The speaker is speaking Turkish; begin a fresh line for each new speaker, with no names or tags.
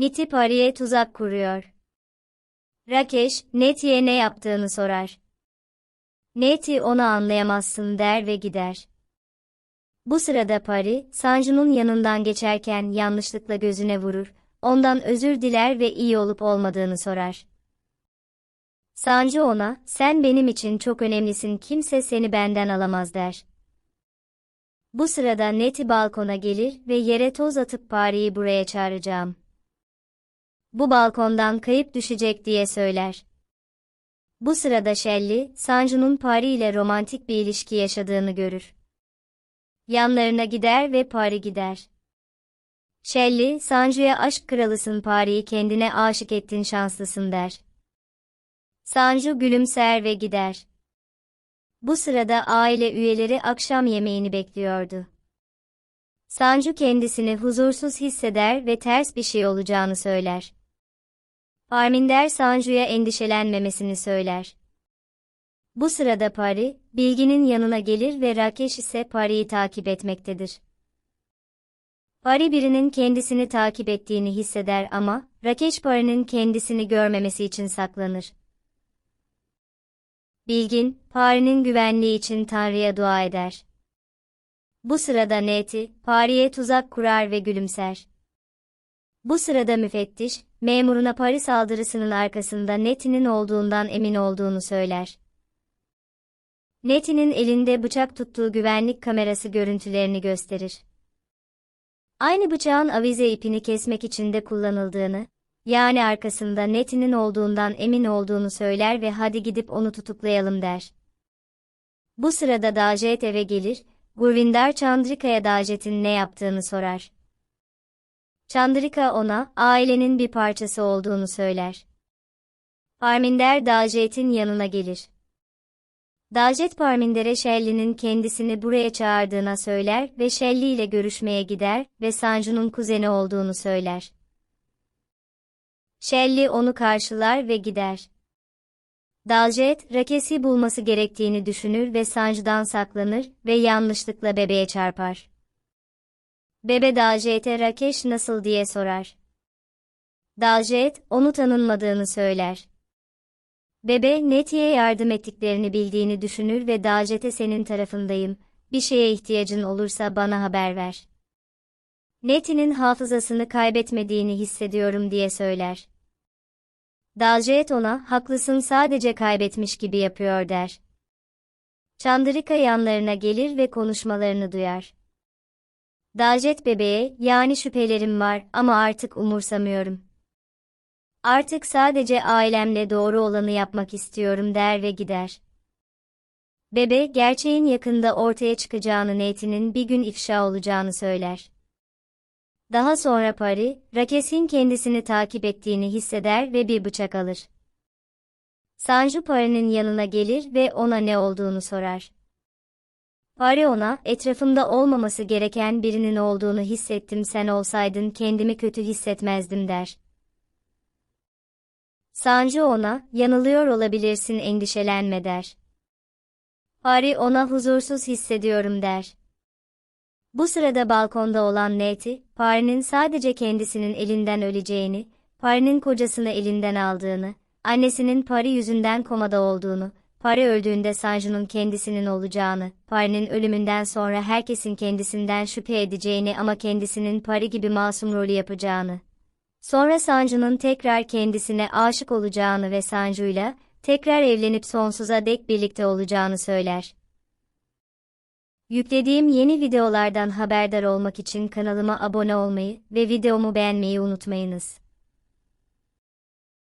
Niti Pari'ye tuzak kuruyor. Rakesh, Neti'ye ne yaptığını sorar. Neti onu anlayamazsın der ve gider. Bu sırada Pari, Sanju'nun yanından geçerken yanlışlıkla gözüne vurur, ondan özür diler ve iyi olup olmadığını sorar. Sanju ona, sen benim için çok önemlisin kimse seni benden alamaz der. Bu sırada Neti balkona gelir ve yere toz atıp Pari'yi buraya çağıracağım. Bu balkondan kayıp düşecek diye söyler. Bu sırada Shelley, Sanju'nun Pari ile romantik bir ilişki yaşadığını görür. Yanlarına gider ve Pari gider. Shelley, Sanju'ya aşk kralısın Pari'yi kendine aşık ettin şanslısın der. Sanju gülümser ve gider. Bu sırada aile üyeleri akşam yemeğini bekliyordu. Sanju kendisini huzursuz hisseder ve ters bir şey olacağını söyler. Arminder Sanju'ya endişelenmemesini söyler. Bu sırada Pari, Bilgi'nin yanına gelir ve Rakesh ise Pari'yi takip etmektedir. Pari birinin kendisini takip ettiğini hisseder ama, Rakesh Pari'nin kendisini görmemesi için saklanır. Bilgin, Pari'nin güvenliği için Tanrı'ya dua eder. Bu sırada Neti, Pari'ye tuzak kurar ve gülümser. Bu sırada müfettiş, memuruna Pari saldırısının arkasında Neti'nin olduğundan emin olduğunu söyler. Neti'nin elinde bıçak tuttuğu güvenlik kamerası görüntülerini gösterir. Aynı bıçağın avize ipini kesmek için de kullanıldığını, yani arkasında Neti'nin olduğundan emin olduğunu söyler ve hadi gidip onu tutuklayalım der. Bu sırada Dajet eve gelir, Gurvindar Chandrika'ya Dajet'in ne yaptığını sorar. Chandrika ona, ailenin bir parçası olduğunu söyler. Parminder Dajet'in yanına gelir. Dajet Parminder'e Shelley'nin kendisini buraya çağırdığına söyler ve Shelley ile görüşmeye gider ve Sanju'nun kuzeni olduğunu söyler. Shelley onu karşılar ve gider. Daljet, Rakes'i bulması gerektiğini düşünür ve Sanju'dan saklanır ve yanlışlıkla bebeğe çarpar. Bebe Daljet'e Rakesh nasıl diye sorar. Daljet, onu tanınmadığını söyler. Bebe, Neti'ye yardım ettiklerini bildiğini düşünür ve Daljet'e senin tarafındayım, bir şeye ihtiyacın olursa bana haber ver. Neti'nin hafızasını kaybetmediğini hissediyorum diye söyler. Daljet ona, haklısın sadece kaybetmiş gibi yapıyor der. Chandrika yanlarına gelir ve konuşmalarını duyar. Daljet bebeğe, yani şüphelerim var ama artık umursamıyorum. Artık sadece ailemle doğru olanı yapmak istiyorum der ve gider. Bebe, gerçeğin yakında ortaya çıkacağını Nate'nin bir gün ifşa olacağını söyler. Daha sonra Pari, Rakes'in kendisini takip ettiğini hisseder ve bir bıçak alır. Sanju Pari'nin yanına gelir ve ona ne olduğunu sorar. Pari ona, etrafımda olmaması gereken birinin olduğunu hissettim sen olsaydın kendimi kötü hissetmezdim der. Sanju ona, yanılıyor olabilirsin endişelenme der. Pari ona huzursuz hissediyorum der. Bu sırada balkonda olan Neti, Pari'nin sadece kendisinin elinden öleceğini, Pari'nin kocasını elinden aldığını, annesinin Pari yüzünden komada olduğunu, Pari öldüğünde Sanju'nun kendisinin olacağını, Pari'nin ölümünden sonra herkesin kendisinden şüphe edeceğini ama kendisinin Pari gibi masum rolü yapacağını. Sonra Sanju'nun tekrar kendisine aşık olacağını ve Sanju'yla tekrar evlenip sonsuza dek birlikte olacağını söyler. Yüklediğim yeni videolardan haberdar olmak için kanalıma abone olmayı ve videomu beğenmeyi unutmayınız.